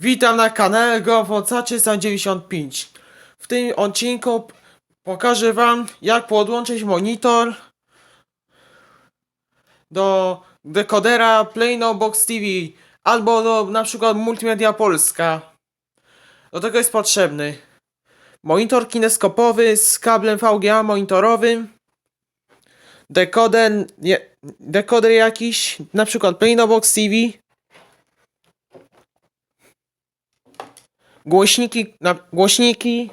Witam na kanale Gowocacie 95. W tym odcinku pokażę wam jak podłączyć monitor do dekodera Plano Box TV albo do na przykład Multimedia Polska. Do tego jest potrzebny monitor kineskopowy z kablem VGA monitorowym, dekoder, dekoder jakiś, na przykład Plano Box TV, głośniki, na, głośniki,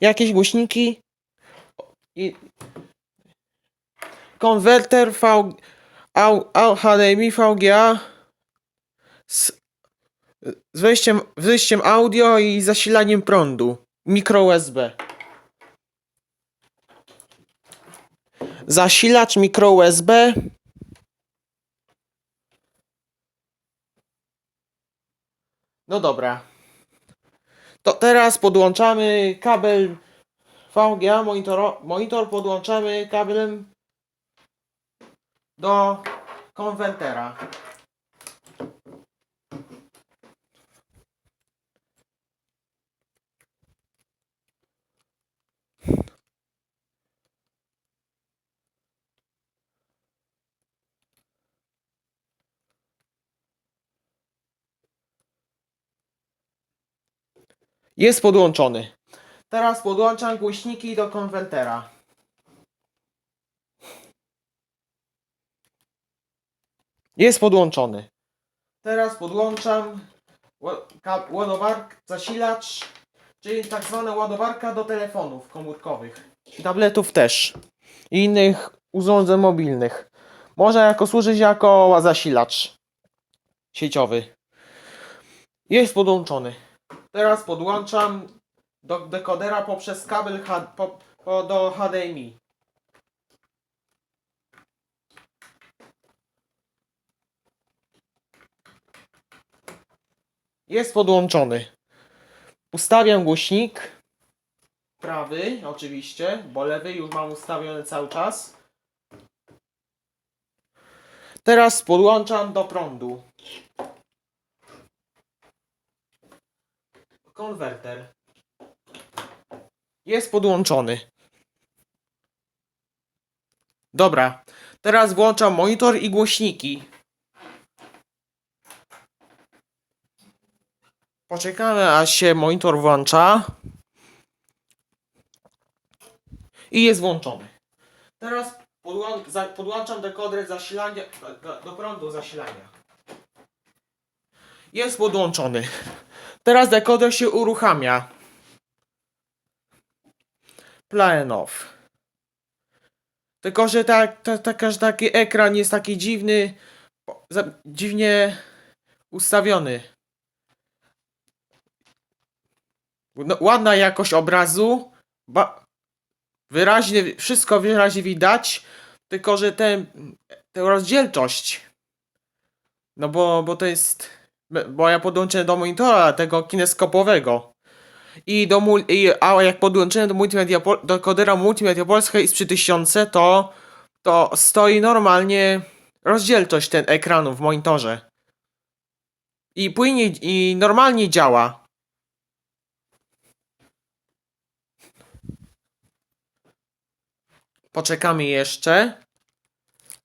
jakieś głośniki i konwerter V, au, au, HDMI VGA z, z wejściem, wyjściem audio i zasilaniem prądu, mikro USB. Zasilacz mikro USB. No dobra. To teraz podłączamy kabel VGA monitor, monitor podłączamy kablem do konwertera. Jest podłączony. Teraz podłączam głośniki do konwertera. Jest podłączony. Teraz podłączam ładowarkę, zasilacz, czyli tak zwana ładowarka do telefonów komórkowych. Tabletów też. I innych urządzeń mobilnych. Może jako służyć jako zasilacz sieciowy. Jest podłączony. Teraz podłączam do dekodera poprzez kabel H, po, po, do HDMI. Jest podłączony. Ustawiam głośnik. Prawy, oczywiście, bo lewy już mam ustawiony cały czas. Teraz podłączam do prądu. Konwerter. Jest podłączony. Dobra. Teraz włączam monitor i głośniki. Poczekamy aż się monitor włącza. I jest włączony. Teraz podłą- za- podłączam dekoder zasilania do prądu zasilania. Jest podłączony. Teraz dekoder się uruchamia. Plan off. Tylko, że tak, tak, tak, że taki ekran jest taki dziwny, za, dziwnie ustawiony. No, ładna jakość obrazu, ba, wyraźnie, wszystko wyraźnie widać, tylko, że tę rozdzielczość, no bo, bo to jest, bo ja podłączyłem do monitora tego kineskopowego. I do i, a jak podłączyłem do multimedia do kodera multimedia Polska i z 3000 to to stoi normalnie rozdzielczość ten ekranu w monitorze. I płynie i normalnie działa. Poczekamy jeszcze.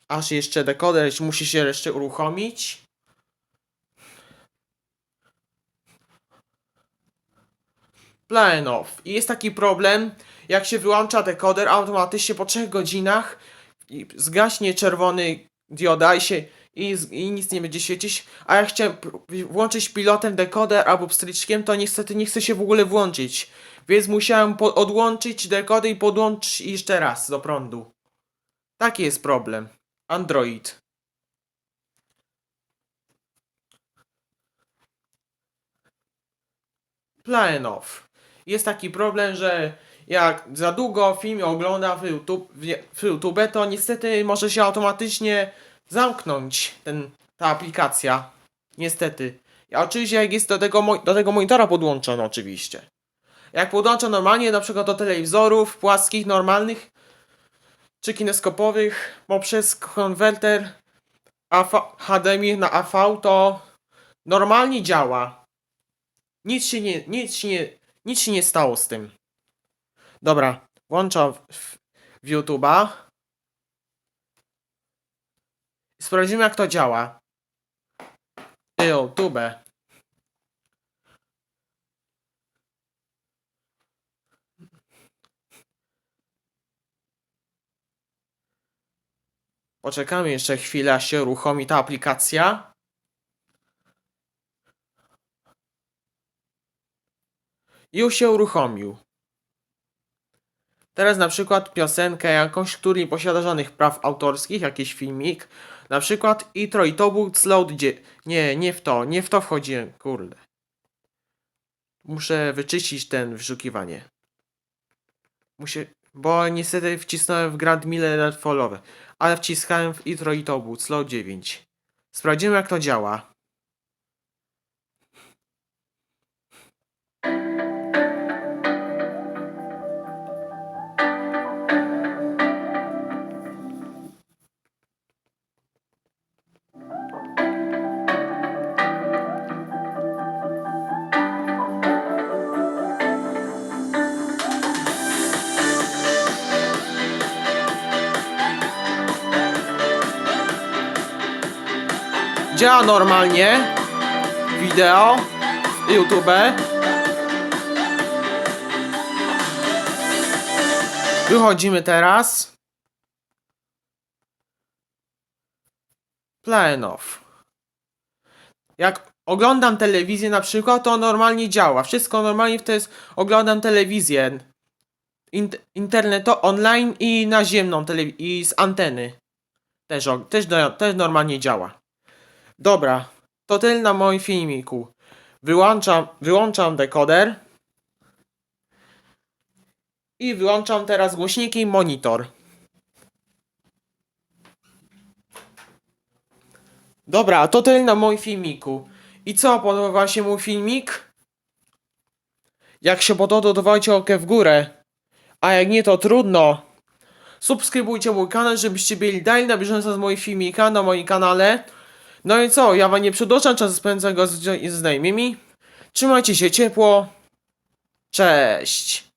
Aż jeszcze dekoder musi się jeszcze uruchomić. Plan off. I jest taki problem, jak się wyłącza dekoder, automatycznie po 3 godzinach zgaśnie czerwony dioda i się i, i nic nie będzie świecić, a jak chciałem włączyć pilotem dekoder albo pstryczkiem, to niestety nie chce się w ogóle włączyć. Więc musiałem odłączyć dekoder i podłączyć jeszcze raz do prądu. Taki jest problem. Android. Plan off. Jest taki problem, że jak za długo film ogląda w YouTube, w- YouTube to niestety może się automatycznie zamknąć ten, ta aplikacja. Niestety. A oczywiście jak jest do tego, do tego monitora podłączony oczywiście. Jak podłączę normalnie na przykład do telewizorów płaskich, normalnych czy kineskopowych poprzez konwerter HDMI na AV to normalnie działa. Nic się nie, nic się nie, nic się nie stało z tym. Dobra, włączam w, w, YouTube'a. Sprawdzimy jak to działa. YouTube. Poczekamy jeszcze chwilę, aż się uruchomi ta aplikacja. Już się uruchomił. Teraz na przykład piosenkę jakąś, który nie posiada żadnych praw autorskich, jakiś filmik. Na przykład intro i to był slow gdzie... Nie, nie w to, nie w to wchodziłem, kurde. Muszę wyczyścić ten wyszukiwanie. Muszę, bo niestety wcisnąłem w Grand Mille Fallowe, ale wciskałem w intro i to był slow 9. Sprawdzimy jak to działa. Działa normalnie. Wideo. YouTube. Wychodzimy teraz. Plan off. Jak oglądam telewizję na przykład, to normalnie działa. Wszystko normalnie to jest oglądam telewizję. Int internet to online i naziemną i z anteny. Też, też, też normalnie działa. Dobra, to tyle na moim filmiku. Wyłączam, wyłączam dekoder. I wyłączam teraz głośniki i monitor. Dobra, to tyle na moim filmiku. I co, podobał wam się mój filmik? Jak się podoba, to dawajcie okę w górę. A jak nie, to trudno. Subskrybujcie mój kanał, żebyście byli dalej na bieżąco z moich filmika na moim kanale. No i co, ja wam nie przedłużam czasu spędzanego z, z znajomymi. Trzymajcie się ciepło. Cześć.